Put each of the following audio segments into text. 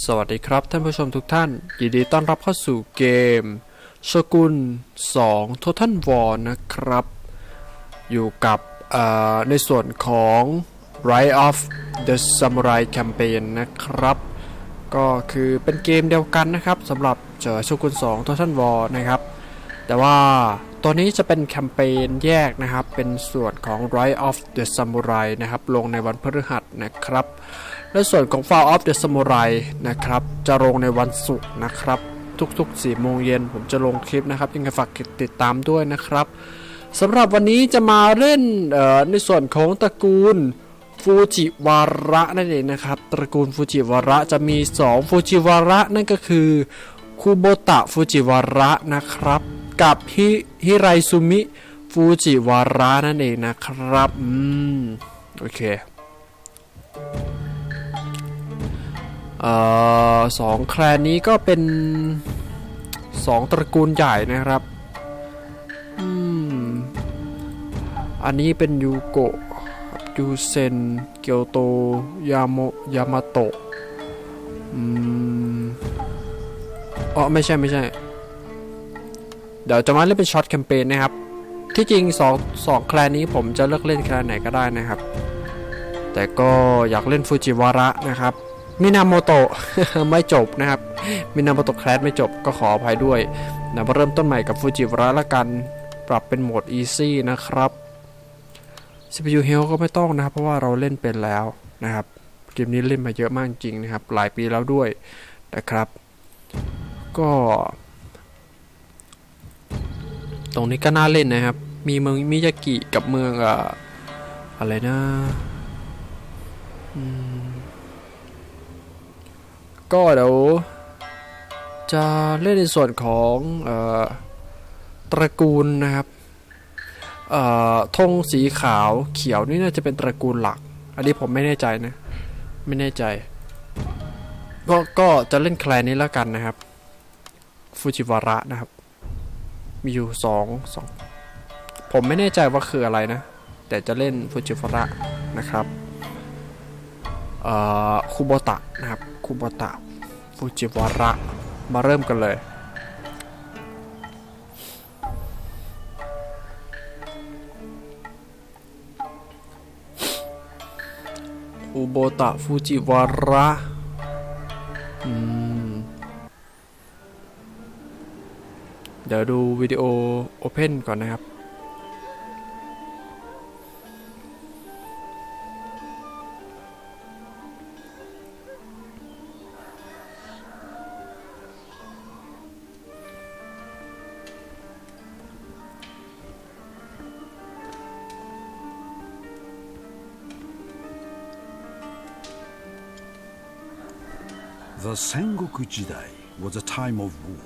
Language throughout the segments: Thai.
สวัสดีครับท่านผู้ชมทุกท่าน ยินดีต้อนรับเข้าสู่เกมโชกุน2 Total War นะครับ อยู่กับในส่วนของ Rise of the Samurai Campaign นะครับ ก็คือเป็นเกมเดียวกันนะครับสำหรับเจอโชกุน2 Total War นะครับ แต่ว่าตัวนี้จะเป็นแคมเปญแยกนะครับ เป็นส่วนของ Rise of the Samurai นะครับ ลงในวันพฤหัสนะครับ และส่วนของ Fall of the Samurai นะครับ จะลงในวันศุกร์นะครับ ทุกๆ4โมงเย็นผมจะลงคลิปนะครับ ยังไงฝากติดตามด้วยนะครับสำหรับวันนี้จะมาเล่นในส่วนของตระกูลฟูจิวาระนั่นเองนะครับ ตระกูลฟูจิวาระจะมี 2 ฟูจิวาระนั่นก็คือคูโบตะฟูจิวาระนะครับ กับฮิฮิไรซุมิฟูจิวาระนั่นเองนะครับ อืม โอเค ออสองแคลนนี้ก็เป็นสองตระกูลใหญ่นะครับอืมอันนี้เป็นยูโกะยูเซน เกียวโต ยาโมยามาโตะอืมอ๋อไม่ใช่ไม่ใช่ เดี๋ยวจะมาเล่นเป็นช็อตแคมเปญนะครับ ที่จริงสองสองแคลนนี้ผมจะเลือกเล่นแคลนไหนก็ได้นะครับ แต่ก็อยากเล่นฟูจิวาระนะครับ มินาโมโตะไม่จบนะครับ มินาโมโตะแคลสไม่จบก็ขออภัยด้วยเดี๋ยวมาเริ่มต้นใหม่กับฟูจิวาระละกัน ปรับเป็นโหมด Easy นะครับ CPU Health ก็ไม่ต้องนะครับ เพราะว่าเราเล่นเป็นแล้วนะครับ เกมนี้เล่นมาเยอะมากจริงนะครับ หลายปีแล้วด้วยนะครับ ก็ ตรงนี้ก็น่าเล่นนะครับ มีเมืองมิยากิกับเมืองอะอะไรนะอืม ก็เดี๋ยวจะเล่นในส่วนของอตระกูลนะครับธงสีขาวเขียวนี่น่าจะเป็นตระกูลหลัก อันนี้ผมไม่แน่ใจนะ ไม่แน่ใจก็ก็จะเล่นแคลนนี้แล้วกันนะครับ ฟูจิวาระนะครับ มีอยู่สองสองผมไม่แน่ใจว่าคืออะไรนะ แต่จะเล่นฟูจิวาระนะครับ เอ่อคูโบตะนะครับคูโบตะ ฟูจิวาระ มาเริ่มกันเลยคูโบตะฟูจิวาระอืมเดี๋ยวดูวิดีโอโอเพนก่อนนะครับ Sengoku Jidai was a time of war,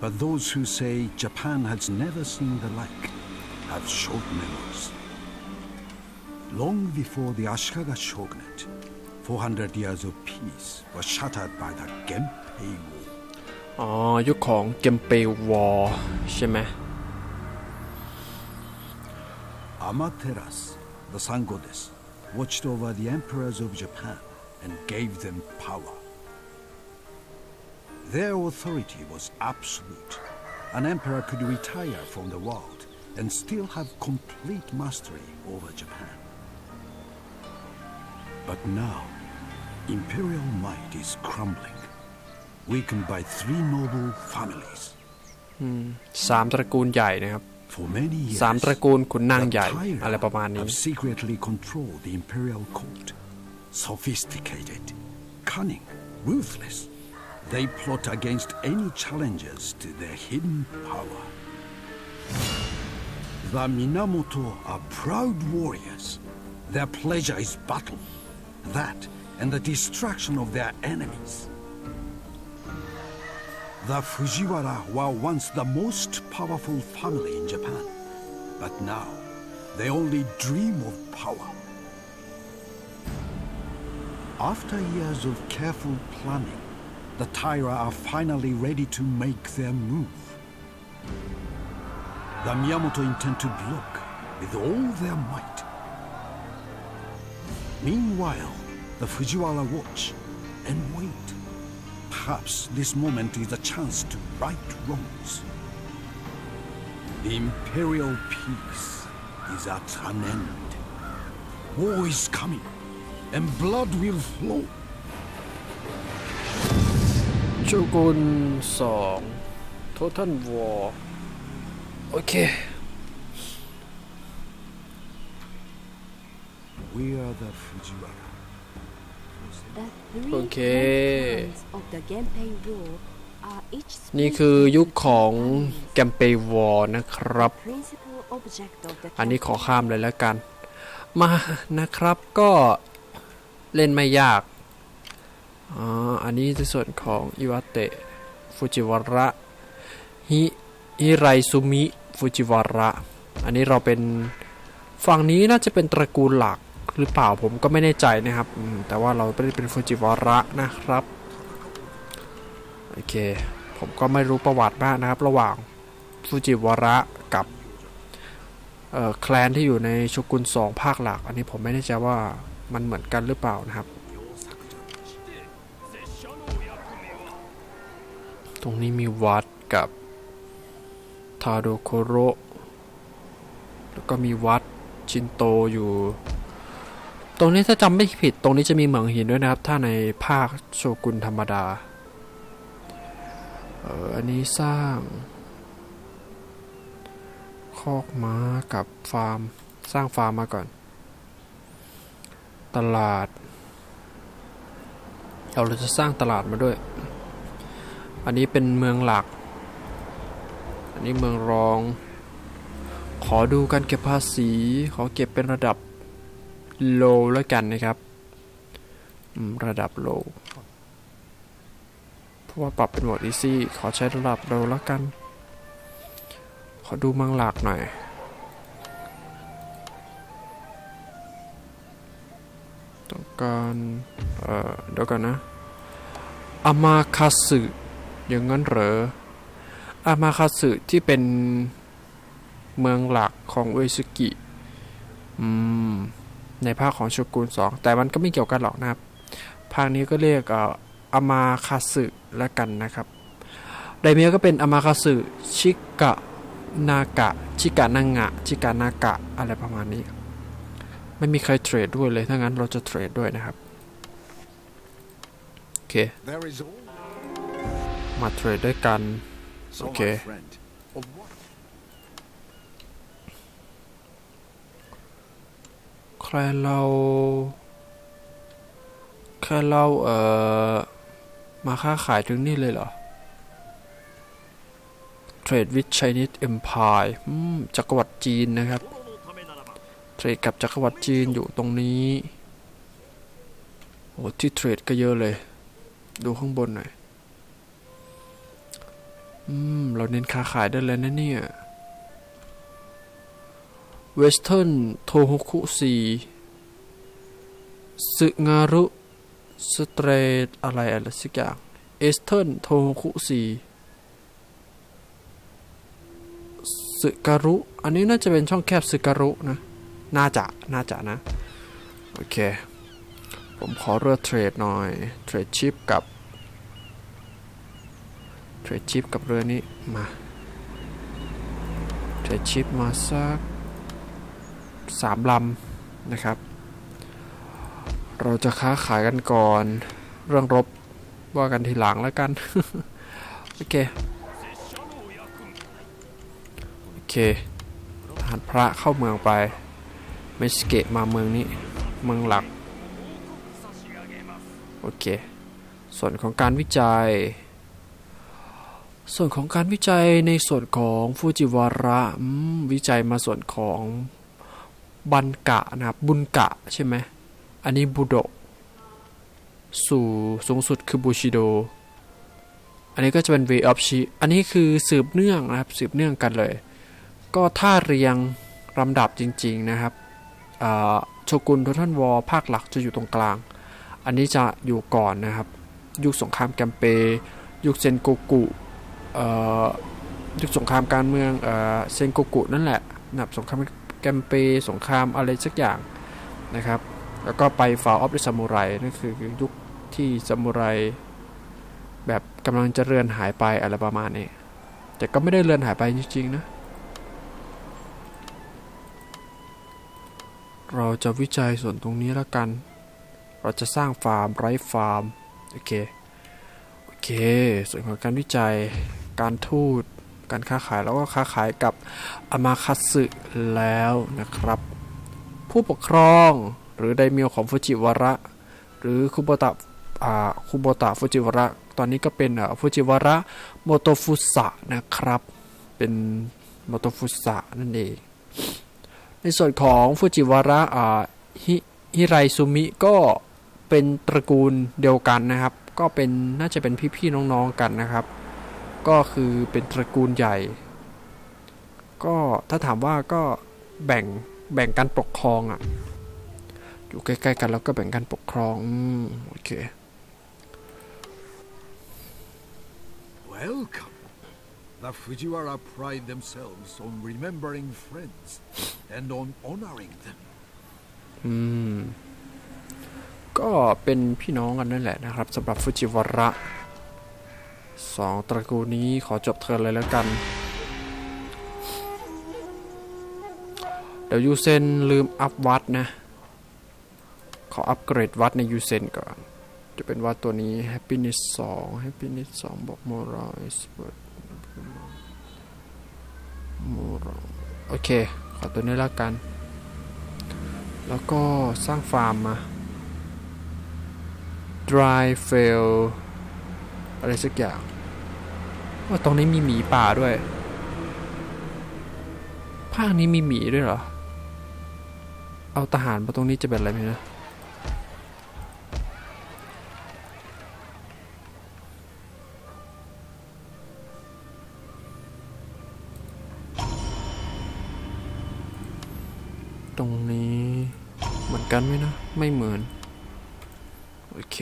but those who say Japan has never seen the like have short memories. Long before the Ashikaga shogunate, 400 years of peace was shattered by the Genpei War. อ๋อ ยุคของเกมเปวอร์ใช่ไหม Amaterasu, the sun goddess, watched over the emperors of Japan and gave them power. Their authority was absolute. An emperor could retire from the world and still have complete mastery over Japan. But now, imperial might is crumbling, weakened by three noble families. สามตระกูลใหญ่นะครับ For many years, สามตระกูลขุนนาง the ใหญ่ Taira อะไรประมาณนี้ have secretly controlled the imperial court. Sophisticated, cunning, ruthless. They plot against any challenges to their hidden power. The Minamoto are proud warriors. Their pleasure is battle. That and the destruction of their enemies. The Fujiwara were once the most powerful family in Japan, but now they only dream of power. After years of careful planning, the Taira are finally ready to make their move. The Miyamoto intend to block with all their might. Meanwhile, the Fujiwara watch and wait. Perhaps this moment is a chance to right wrongs. The imperial peace is at an end. War is coming, and blood will flow. โชกุนสองโททันวอร์โอเค We are the Fujiwara. The three Okay. grandparents of the Genpei War are each นี่คือยุคของแกมเปวอร์นะครับ principal object of the อันนี้ขอ campaign. ข้ามเลยแล้วกัน มานะครับก็เล่นไม่ยาก อ๋อ อันนี้ในส่วนของอิวาเตะฟูจิวาระฮิฮิไรซุมิฟูจิวาระ อันนี้เราเป็นฝั่งนี้น่าจะเป็นตระกูลหลักหรือเปล่าผมก็ไม่แน่ใจนะครับ แต่ว่าเราไม่ได้เป็นฟูจิวาระนะครับ โอเค ผมก็ไม่รู้ประวัติมากนะครับ ระหว่างฟูจิวาระกับแคลนที่อยู่ในชกุนสองภาคหลัก อันนี้ผมไม่แน่ใจว่ามันเหมือนกันหรือเปล่านะครับ ตรงนี้มีวัดกับทาโดโคโรแล้วก็มีวัดชินโตอยู่ ตรงนี้ถ้าจำไม่ผิด ตรงนี้จะมีเหมืองหินด้วยนะครับ ถ้าในภาคโชกุนธรรมดา เอออันนี้สร้าง คอกม้ากับฟาร์ม สร้างฟาร์มมาก่อน ตลาด เราเราจะสร้างตลาดมาด้วย อันนี้เป็นเมืองหลัก อันนี้เมืองรอง ขอดูการเก็บภาษี ขอเก็บเป็นระดับโลแล้วกันนะครับระดับโลเพราะว่าปรับเป็นโหมด easy ขอใช้ระดับโลแล้วกัน ขอดูเมืองหลักหน่อยต้องการเอ่อเดี๋ยวกันนะอามาคาสึ อย่างนั้นเหรอ อามาคาสึที่เป็นเมืองหลักของอุเอซึกิอืมในภาคของโชกุนสองแต่มันก็ไม่เกี่ยวกันหรอกนะครับ ภาคนี้ก็เรียกเอ่ออามาคาสึแล้วกันนะครับ ไดเมียก็เป็นอามาคาสึชิกะนากะ ชิกะนางะ ชิกะนากะ อะไรประมาณนี้ ไม่มีใครเทรดด้วยเลย ถ้างั้นเราจะเทรดด้วยนะครับ โอเค มาเทรดด้วยกัน So, Okay. my friend, of what ใครเราใครเราเอ่อ มาค้าขายถึงนี่เลยเหรอ Trade with Chinese Empire อืมจักรวรรดิจีนนะครับ เทรดกับจักรวรรดิจีนอยู่ตรงนี้ โอ้ที่เทรดก็เยอะเลย ดูข้างบนหน่อย อืม เราเน้นค้าขายได้เลยนะเนี่ยเวสเทิร์นโทฮุคุซีสึงารุสเตรทอะไรอะไรสักอย่างเอสเทิร์นโทฮคุซีสึการุ อันนี้น่าจะเป็นช่องแคบสึการุนะ น่าจะ น่าจะนะ โอเค ผมขอเลือกเทรดหน่อย เทรดชิปกับ เทรดชิปกับเรือนี้มาเทรดชิปมาสักสามลำนะครับ เราจะค้าขายกันก่อน เรื่องรบว่ากันทีหลังแล้วกัน โอเค โอเคทหารพระเข้าเมืองไปเมสเกะมาเมืองนี้ เมืองหลัก โอเค ส่วนของการวิจัย ส่วนของการวิจัยในส่วนของฟูจิวาระวิจัยมาส่วนของบันกะนะครับบุญกะใช่ไหมอันนี้บุโดสู่สูงสุดคือบูชิโด อันนี้ก็จะเป็น way of chi อันนี้คือสืบเนื่องนะครับสืบเนื่องกันเลย ก็ถ้าเรียงลำดับจริงๆนะครับโชกุนโททันวอภาคหลักจะอยู่ตรงกลาง อันนี้จะอยู่ก่อนนะครับ ยุคสงครามแกมเป ยุคเซนโกกุ ยุคสงครามการเมืองเซนโกกุนั่นแหละนะครับสงครามแกมเปสงครามอะไรสักอย่างนะครับ แล้วก็ไปฟาออฟเดอะซามูไรนั่นคือยุคที่ซามูไรแบบกำลังจะเรือนหายไปอะไรประมาณนี้ แต่ก็ไม่ได้เรือนหายไปจริงๆนะ เราจะวิจัยส่วนตรงนี้แล้วกัน เราจะสร้างฟาร์มไร้ฟาร์ม โอเค โอเค ส่วนของการวิจัย การทูต การค้าขายแล้วก็ค้าขายกับอามาคัสึแล้วนะครับ ผู้ปกครองหรือไดเมียวของฟูจิวาระ หรือคุโบตะคุโบตะฟูจิวาระ ตอนนี้ก็เป็นฟูจิวาระโมโตฟุสะนะครับ เป็นโมโตฟุสะนั่นเอง ในส่วนของฟูจิวาระฮิฮิไรซุมิก็เป็นตระกูลเดียวกันนะครับ ก็เป็นน่าจะเป็นพี่ๆน้องๆกันนะครับ ก็คือเป็นตระกูลใหญ่ ก็ถ้าถามว่าก็แบ่งแบ่งการปกครองอะ อยู่ใกล้ๆกันแล้วก็แบ่งการปกครองอืมโอเค Welcome. The Fujiwara pride themselves on remembering friends and on honoring them. อืม ก็เป็นพี่น้องกันนั่นแหละนะครับสำหรับฟูจิวาระ สองตระกูลนี้ขอจบเทิร์นเลยแล้วกัน เดี๋ยวยูเซนลืมอัพวัดนะ ขออัปเกรดวัดในยูเซนก่อน จะเป็นวัดตัวนี้ happiness 2 happiness 2บอก moral expert moral โอเค ขอตัวนี้แล้วกัน แล้วก็สร้างฟาร์มมา dry fail อะไรสักอย่างว่าตรงนี้มีหมีป่าด้วย ภาคนี้มีหมีด้วยเหรอ เอาทหารมาตรงนี้จะเป็นอะไรไหมนะ ตรงนี้เหมือนกันไหมนะ ไม่เหมือน โอเค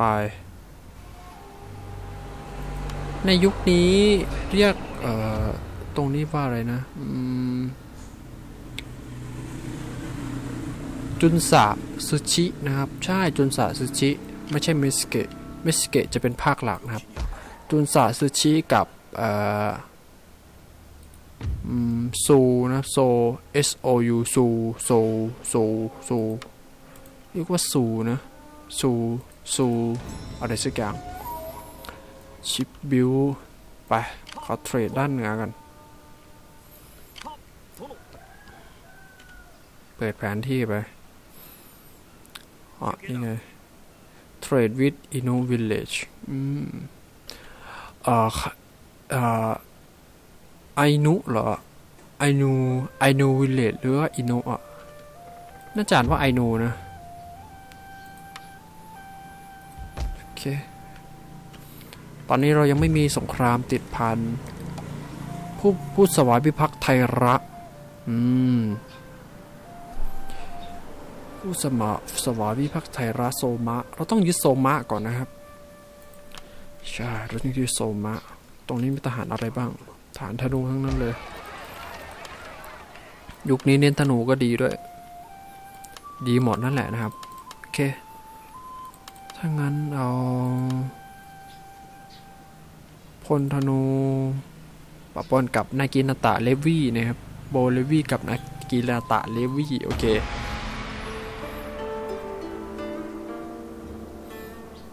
ไป ในยุคนี้เรียกตรงนี้ว่าอะไรนะจุนสะซูชินะครับ ใช่จุนสะซูชิไม่ใช่มิสเกะมิสเกะจะเป็นภาคหลักนะครับ จุนสะซูชิกับซูนะโซ S O U ซูโซโซโซเรียกว่าซูนะซู ซูอะไรสักอย่าง ชิปบิวไป ขอเทรดด้านเหนือกัน เปิดแผนที่ไปอ๋อนี่ไง Trade with Inu Village อืมเอ่อค่ะเอ่อไอนุเหรอไอนูไอนูวิลเลจหรือว่าอินุอะน่าจะอ่านว่าไอนูนะ เค ตอนนี้เรายังไม่มีสงครามติดพันผู้ผู้สวายพิพักษ์ไทยระอืมผู้สมาสวายพิพักษ์ไทยระโซมะ เราต้องยึดโซมะก่อนนะครับ ใช่เราต้องยึดโซมะ ตรงนี้มีทหารอะไรบ้าง ฐานธนูทั้งนั้นเลย ยุคนี้เน้นธนูก็ดีด้วย ดีหมดนั่นแหละนะครับ โอเค ถ้างั้นเอาพลธนูปะปนกับนากินาตะเลวี่นะครับ โบเลวี่กับนากินาตะเลวี่โอเค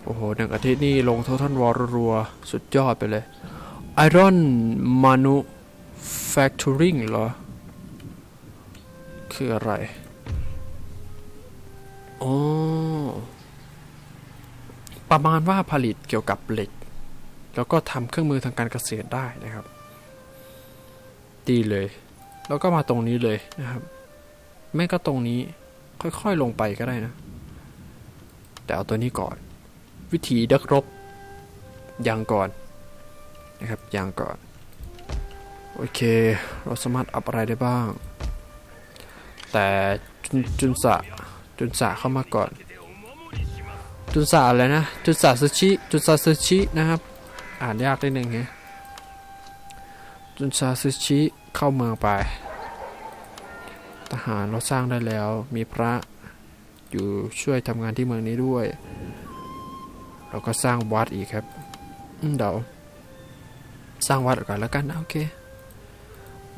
โอ้โหหนึ่งอาทิตย์นี่ลงโททันวอรรัว สุดยอดไปเลย Iron Manufacturing เหรอ คืออะไร อ๋อ ประมาณว่าผลิตเกี่ยวกับเหล็ก แล้วก็ทำเครื่องมือทางการเกษตรได้นะครับ ดีเลย แล้วก็มาตรงนี้เลยนะครับ ไม่ก็ตรงนี้ค่อยๆลงไปก็ได้นะ แต่เอาตัวนี้ก่อน วิธีดักรบยังก่อนนะครับยางก่อน โอเค เราสามารถอัพอะไรได้บ้าง แต่จุนจุนสะจุนสะเข้ามาก่อน จุนสะอะไรนะ จุนสะซูชิ จุนสะซูชินะครับ อ่านยากนิดนึงไงจุนสะซูชิเข้าเมืองไป ทหารเราสร้างได้แล้ว มีพระอยู่ช่วยทำงานที่เมืองนี้ด้วย เราก็สร้างวัดอีกครับเดี๋ยวสร้างวัดก่อนแล้วกันนะโอเค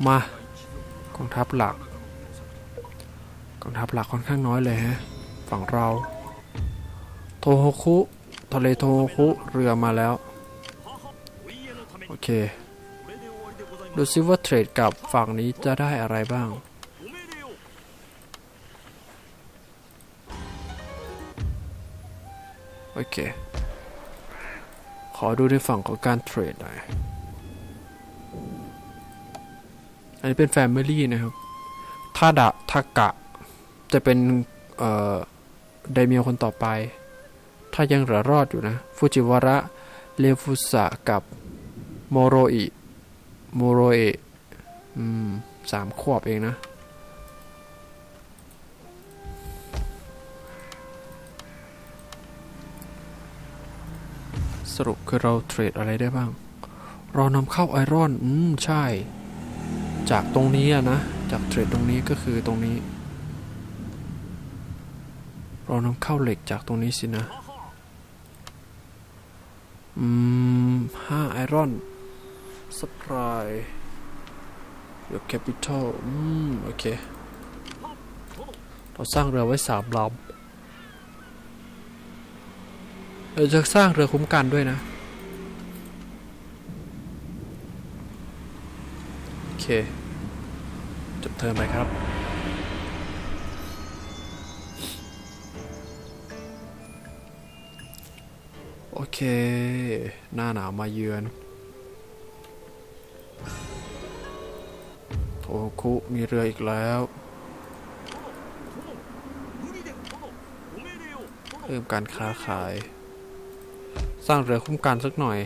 มากองทัพหลักกองทัพหลักค่อนข้างน้อยเลยฮะฝั่งเรา โทโฮคุทะเลโทโฮคุเรือมาแล้ว โอเค ดูซิว่าเทรดกับฝั่งนี้จะได้อะไรบ้าง โอเค ขอดูในฝั่งของการเทรดหน่อย อันนี้เป็น Family นะครับถ้าดะทากะ จะเป็น เอ่อ ไดเมียคนต่อไป ถ้ายังเหลือรอดอยู่นะ ฟูจิวาระเลฟุสะกับโมโรอิโมโรเอะสามขวบเองนะ สรุปคือเราเทรดอะไรได้บ้าง เรานำเข้าไอรอน อืม ใช่ จากตรงนี้นะ จากเทรดตรงนี้ก็คือตรงนี้ เรานำเข้าเหล็กจากตรงนี้สินะ อืมห้าไอรอน supply your capital อืม โอเค เราสร้างเรือไว้สามลำเราจะสร้างเรือคุ้มกันด้วยนะ โอเคจบเทอมไปครับ เค หน้าหนาวมาเยือนโทคุมีเรืออีกแล้วเพิ่มการค้าขาย สร้างเรือคุ้มกันสักหน่อย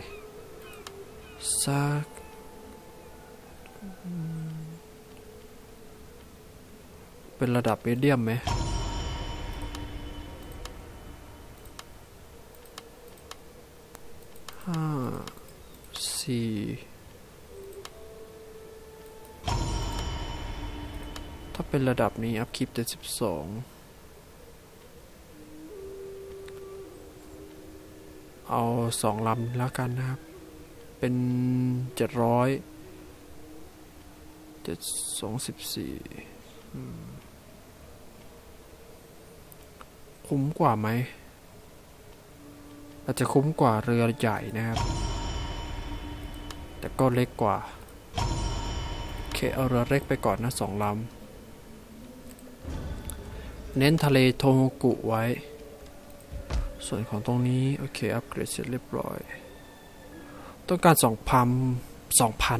สักเป็นระดับมีเดียมไหม ห้า สี่ถ้าเป็นระดับนี้ อัพคลิปเจ็ดสิบสองเอาสองลำแล้วกันนะครับ เป็นเจ็ดร้อยเจ็ดสองสิบสี่คุ้มกว่าไหม อาจจะคุ้มกว่าเรือใหญ่นะครับ แต่ก็เล็กกว่าโอเคเอาเรือเล็กไปก่อนนะสองลำเน้นทะเลโทโฮกุไว้ ส่วนของตรงนี้ โอเค อัปเกรดเสร็จเรียบร้อย ต้องการสองพันสองพัน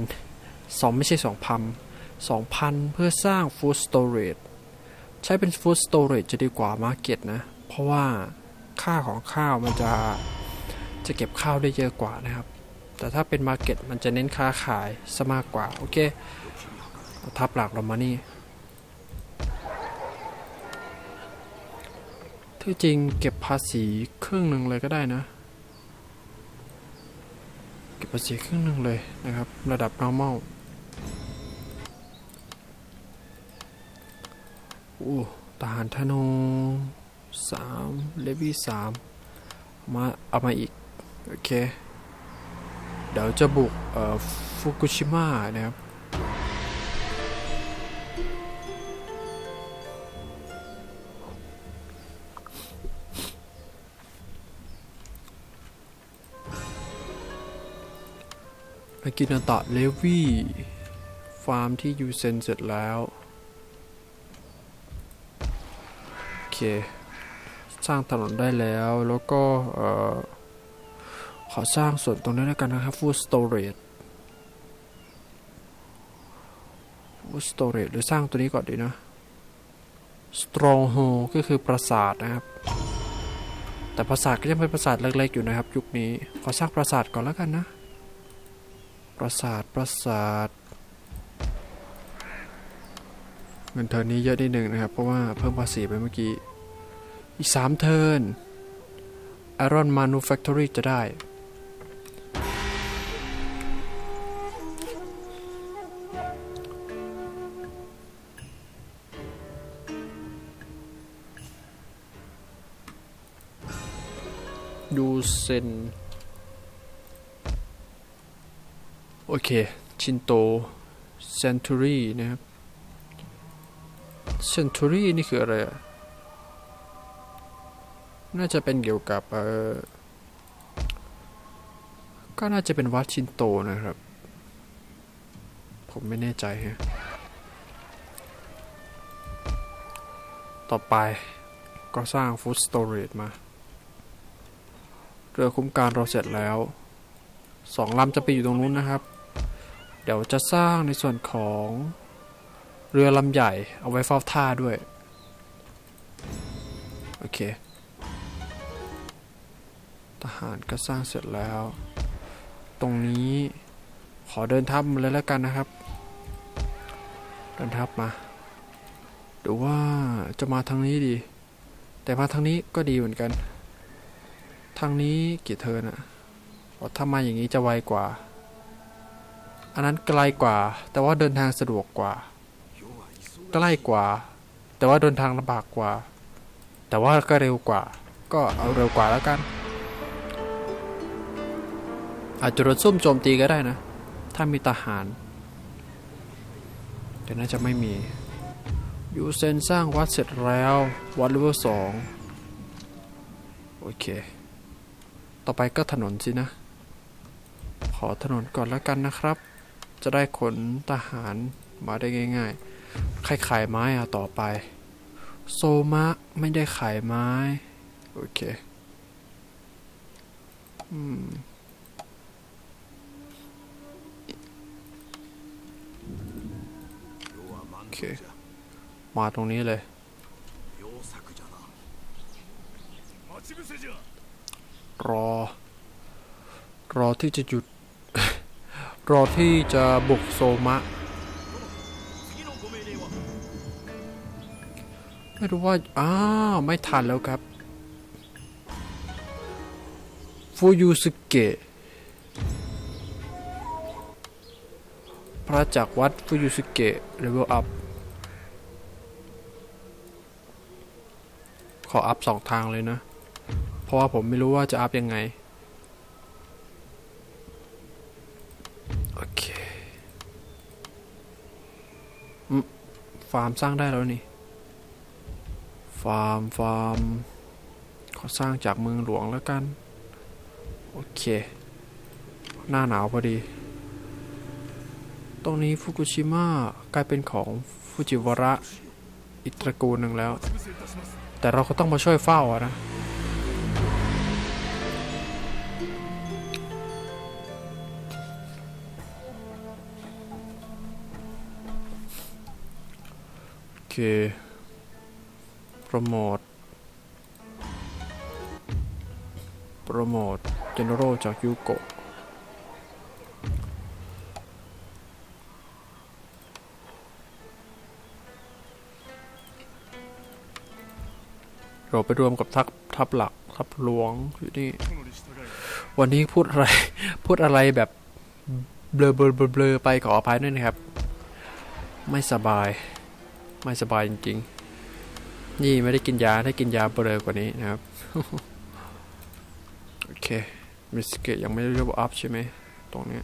สองไม่ใช่สองพันสองพันเพื่อสร้างฟู้ดสโตร g e ใช้เป็นฟู้ดสโตร g e จะดีกว่ามาร์เก็ตนะ เพราะว่าค่าของข้าวมันจะจะเก็บข้าวได้เยอะกว่านะครับ แต่ถ้าเป็นมาร์เก็ตมันจะเน้นค้าขายซะมากกว่า โอเคเอาทับหลักเรามานี่ที่จริงเก็บภาษีครึ่งหนึ่งเลยก็ได้นะ เก็บภาษีครึ่งหนึ่งเลยนะครับ ระดับ normal โอ้ทหารธนูสามเลวีสามมาเอามาอีก โอเค เดี๋ยวจะบุกฟุกุชิมะนะครับอากินาตะเลวี่ ฟาร์มที่ยูเซนเสร็จแล้ว โอเค สร้างถนนได้แล้วแล้วก็เอ่อ ขอสร้างส่วนตรงนั้นแล้วกันนะครับฟู d สโตร g e ฟูสโตร g e หรือสร้างตัวนี้ก่อนดีนะ Stronghold ก็คือปราสาทนะครับ แต่ปราสาทก็ยังเป็นปราสาทเล็กๆอยู่นะครับ ยุคนี้ ขอสร้างปราสาทก่อนแล้วกันนะ ปราสาทปราสาทเงินเทิร์นนี้เยอะนิดหนึ่งนะครับ เพราะว่าเพิ่มภาษีไปเมื่อกี้ อีก 3 เทิร์น Iron Manufactory จะได้ โยูเซน โอเค ชินโตเซนตูรี่นะครับเซนตูรี่นี่คืออะไรอะน่าจะเป็นเกี่ยวกับเออก็น่าจะเป็นวัดชินโตนะครับ ผมไม่แน่ใจฮะ ต่อไปก็สร้างฟู้ดสโตร g e มา เรือคุ้มการเราเสร็จแล้วสองลำจะไปอยู่ตรงนู้นนะครับ เดี๋ยวจะสร้างในส่วนของเรือลำใหญ่เอาไว้เฝ้าท่าด้วย โอเค ทหารก็สร้างเสร็จแล้ว ตรงนี้ขอเดินทัพมาเลยแล้วกันนะครับ เดินทัพมาหรือว่าจะมาทางนี้ดี แต่มาทางนี้ก็ดีเหมือนกัน ทางนี้กี่เทินอะเพราะถ้ามาอย่างนี้จะไวกว่า อันนั้นไกลกว่า แต่ว่าเดินทางสะดวกกว่า ใกล้กว่า แต่ว่าเดินทางลำบากกว่า แต่ว่าก็เร็วกว่า ก็เอาเร็วกว่าแล้วกัน อาจจะโดนซุ่มโจมตีก็ได้นะ ถ้ามีทหาร แต่น่าจะไม่มี ยูเซนสร้างวัดเสร็จแล้ว วัดเลเวลสองโอเค ต่อไปก็ถนนสินะ ขอถนนก่อนแล้วกันนะครับ จะได้ขนทหารมาได้ง่ายๆ ใครขายไม้อะต่อไป โซมะไม่ได้ขายไม้ โอเค อืมโอเค มาตรงนี้เลย รอ รอที่จะหยุด รอที่จะบุกโซมะ ไม่รู้ว่า อ้าวไม่ทันแล้วครับฟูยูสเกะพระจากวัดฟูยูสเกะเลเวลอัพ ขออัพสองทางเลยนะ เพราะว่าผมไม่รู้ว่าจะอัพยังไง โอเค ฟาร์มสร้างได้แล้วนี่ ฟาร์ม ฟาร์ม ขอสร้างจากเมืองหลวงแล้วกัน โอเค หน้าหนาวพอดี ตรงนี้ฟุกุชิมะกลายเป็นของฟูจิวาระอีตระกูลหนึ่งแล้ว แต่เราก็ต้องมาช่วยเฝ้าอะนะ เคโปรโมทโปรโมทเจเนอโรจากยูโกะเราไปรวมกับทัพทัพหลักทัพหลวงอยู่นี่ วันนี้พูดอะไร พูดอะไรแบบเบลอเบลอเบลอเบลอไปขออภัยด้วยนะครับ ไม่สบาย ไม่สบายจริงๆ นี่ไม่ได้กินยาได้กินยาเบลอกว่านี้นะครับ โอเค มิสเกตยังไม่ได้เรียกว่าอัพใช่ไหม ตรงนี้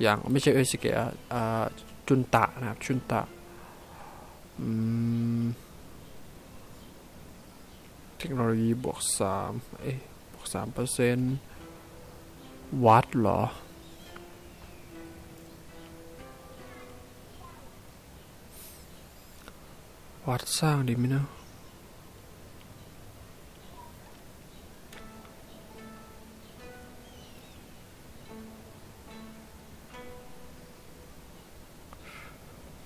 อย่างไม่ใช่เอสเกตอะอ่าจุนตะนะครับ จุนตะ อืมเทคโนโลยีบวกสามเอ๊ะบวกสามเปอร์เซ็นต์วัดเหรอ วัดสร้างดีไหมเนะ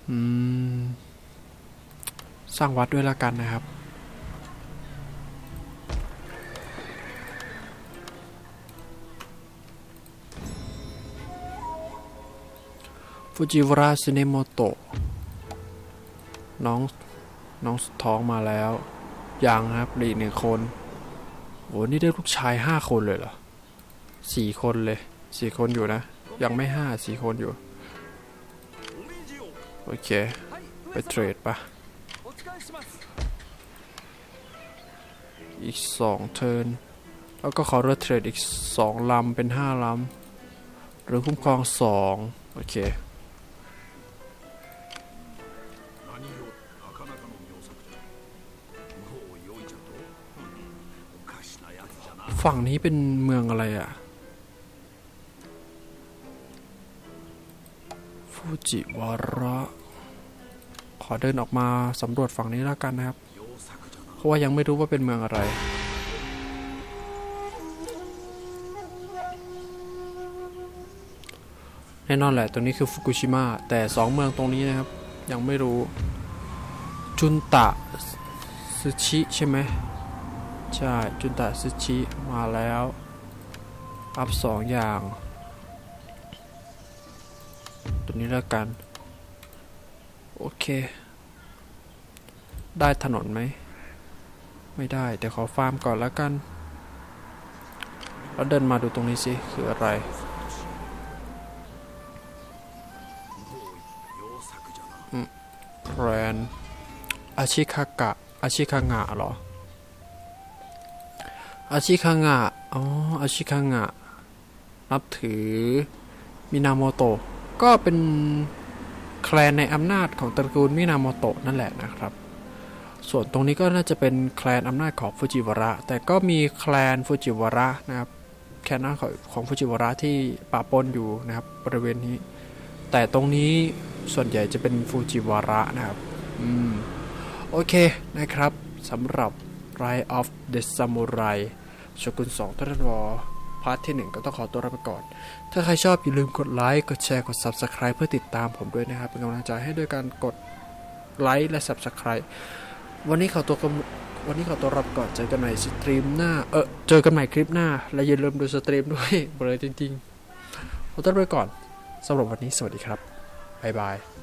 อืมสร้างวัดด้วยละกันนะครับ ฟูจิวระซิเนโมโตะน้อง น้องท้องมาแล้ว ยังครับหลีหนึ่งคนโหนี่ได้ลูกชายห้าคนเลยเหรอสี่คนเลยสี่คนอยู่นะ ยังไม่ห้าสี่คนอยู่ โอเค ไปเทรดปะอีอีกสองเทิร์นแล้วก็ขอเรือเทรดอีกสองลำเป็นห้าลำหรือคุ้มครองสองโอเค ฝั่งนี้เป็นเมืองอะไรอะฟูจิวาระ ขอเดินออกมาสำรวจฝั่งนี้แล้วกันนะครับ เพราะว่ายังไม่รู้ว่าเป็นเมืองอะไรแน่นอนแหละตรงนี้คือฟุกุชิมะ แต่ 2 เมืองตรงนี้นะครับ ยังไม่รู้ จุนตะซูชิใช่ไหม ใช่ จุนตะซึชิ มาแล้ว อัพสองอย่าง ตัวนี้แล้วกัน โอเค ได้ถนนไหม ไม่ได้ แต่ขอฟาร์มก่อนแล้วกัน แล้วเดินมาดูตรงนี้สิ คืออะไรแพรนอาชิคากะอาชิคางะหรอ อาชิคางะอ๋ออาชิคางะนับถือมินาโมโตะก็เป็นแคลนในอำนาจของตระกูลมินาโมโตะนั่นแหละนะครับ ส่วนตรงนี้ก็น่าจะเป็นแคลนอำนาจของฟูจิวาระ แต่ก็มีแคลนฟูจิวาระนะครับแคลนอำนาของของฟูจิวาระที่ปะปนอยู่นะครับบริเวณนี้ แต่ตรงนี้ส่วนใหญ่จะเป็นฟูจิวาระนะครับ อืม โอเคนะครับสำหรับ Rise of the Samurai ชกุล2ทรันวอพาร์ทที่ 1 ก็ต้องขอตัวลาไปก่อน ถ้าใครชอบอย่าลืมกดไลค์ กดแชร์ กด Subscribe เพื่อติดตามผมด้วยนะครับ เป็นกำลังใจให้ด้วยการกดไลค์และ Subscribe วันนี้ขอตัววันนี้ขอตัวรับก่อน เจอกันใหม่สตรีมหน้า เออ เจอกันใหม่คลิปหน้า และอย่าลืมดูสตรีมด้วยเบลอจริงๆขอตัวไปก่อนสำหรับวันนี้สวัสดีครับบ๊ายบาย